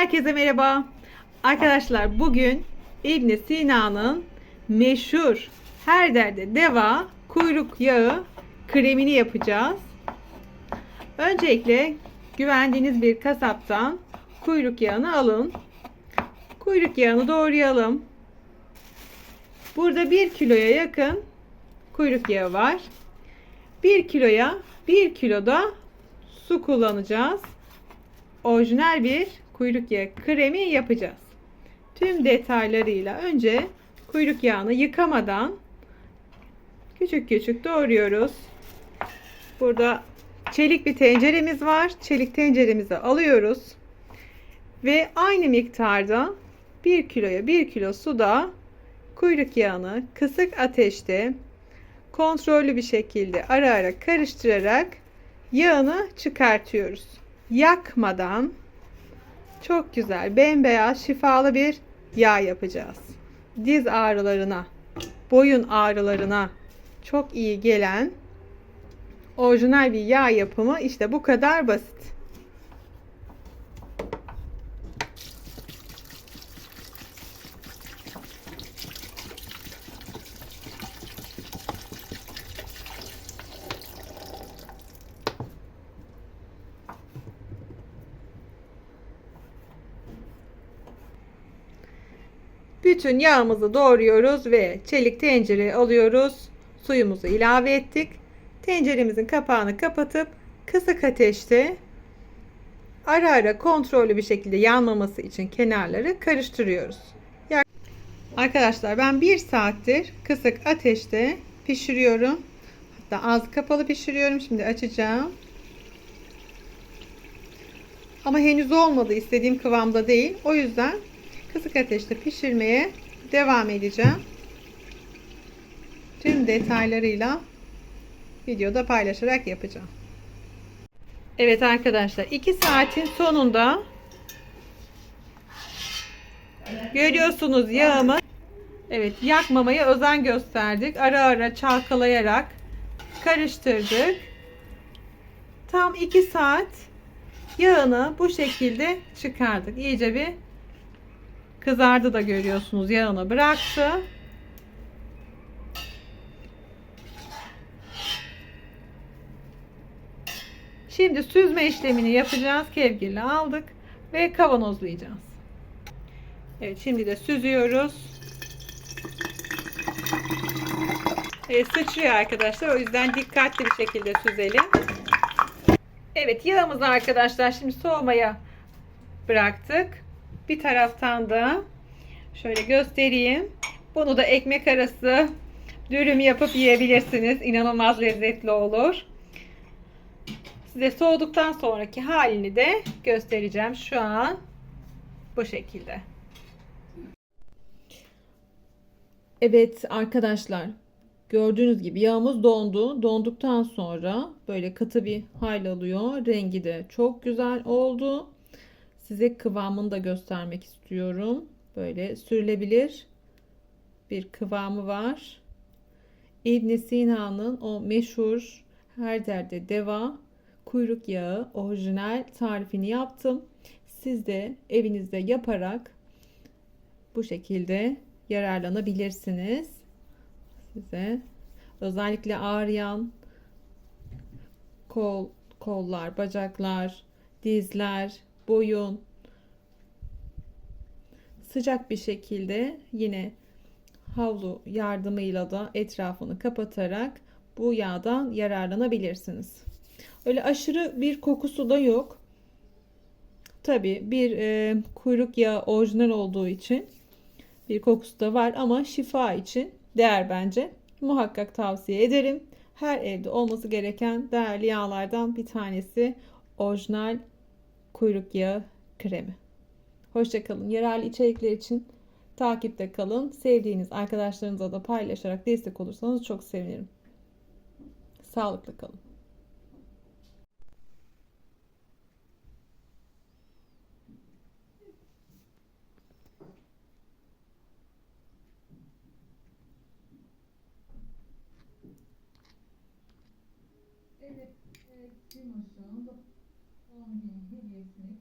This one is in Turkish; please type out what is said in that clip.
Herkese merhaba. Arkadaşlar bugün İbn Sina'nın meşhur her derde deva kuyruk yağı kremini yapacağız. Öncelikle güvendiğiniz bir kasaptan kuyruk yağını alın. Kuyruk yağını doğrayalım. Burada 1 kiloya yakın kuyruk yağı var. 1 kiloya 1 kiloda su kullanacağız. Orijinal bir kuyruk yağı kremi yapacağız. Tüm detaylarıyla önce kuyruk yağını yıkamadan küçük küçük doğruyoruz. Burada çelik bir tenceremiz var. Çelik tenceremizi alıyoruz. Ve aynı miktarda 1 kiloya 1 kilo suda kuyruk yağını kısık ateşte kontrollü bir şekilde ara ara karıştırarak yağını çıkartıyoruz. Yakmadan çok güzel bembeyaz şifalı bir yağ yapacağız. Diz ağrılarına, boyun ağrılarına çok iyi gelen orijinal bir yağ yapımı işte bu kadar basit. Bütün yağımızı doğruyoruz ve çelik tencereye alıyoruz. Suyumuzu ilave ettik. Tenceremizin kapağını kapatıp kısık ateşte ara ara kontrollü bir şekilde yanmaması için kenarları karıştırıyoruz. Arkadaşlar ben bir saattir kısık ateşte pişiriyorum. Hatta ağzı kapalı pişiriyorum. Şimdi açacağım. Ama henüz olmadı. istediğim kıvamda değil. O yüzden kısık ateşte pişirmeye devam edeceğim. Tüm detaylarıyla videoda paylaşarak yapacağım. Evet arkadaşlar 2 saatin sonunda görüyorsunuz yağımı Evet yakmamaya özen gösterdik. Ara ara çalkalayarak karıştırdık. Tam 2 saat yağını bu şekilde çıkardık. İyice bir Kızardı da görüyorsunuz. Yağını bıraktı. Şimdi süzme işlemini yapacağız. Kevgirle aldık ve kavanozlayacağız. Evet şimdi de süzüyoruz. Evet, sıçrıyor arkadaşlar. O yüzden dikkatli bir şekilde süzelim. Evet yağımızı arkadaşlar şimdi soğumaya bıraktık. Bir taraftan da şöyle göstereyim. Bunu da ekmek arası dürüm yapıp yiyebilirsiniz. İnanılmaz lezzetli olur. Size soğuduktan sonraki halini de göstereceğim. Şu an bu şekilde. Evet arkadaşlar gördüğünüz gibi yağımız dondu. Donduktan sonra böyle katı bir hal alıyor. Rengi de çok güzel oldu. Size kıvamını da göstermek istiyorum. Böyle sürülebilir bir kıvamı var. İbn Sina'nın o meşhur her derde deva kuyruk yağı orijinal tarifini yaptım. Siz de evinizde yaparak bu şekilde yararlanabilirsiniz. Size özellikle ağrıyan kol, kollar, bacaklar, dizler, boyun sıcak bir şekilde yine havlu yardımıyla da etrafını kapatarak bu yağdan yararlanabilirsiniz. Öyle aşırı bir kokusu da yok. Tabi bir e, kuyruk yağı orijinal olduğu için bir kokusu da var ama şifa için değer bence. Muhakkak tavsiye ederim. Her evde olması gereken değerli yağlardan bir tanesi orijinal kuyruk yağı kremi. Hoşçakalın. Yararlı içerikler için takipte kalın. Sevdiğiniz arkadaşlarınızla da paylaşarak destek olursanız çok sevinirim. Sağlıklı kalın. Evet, e, 10 bin hediyesini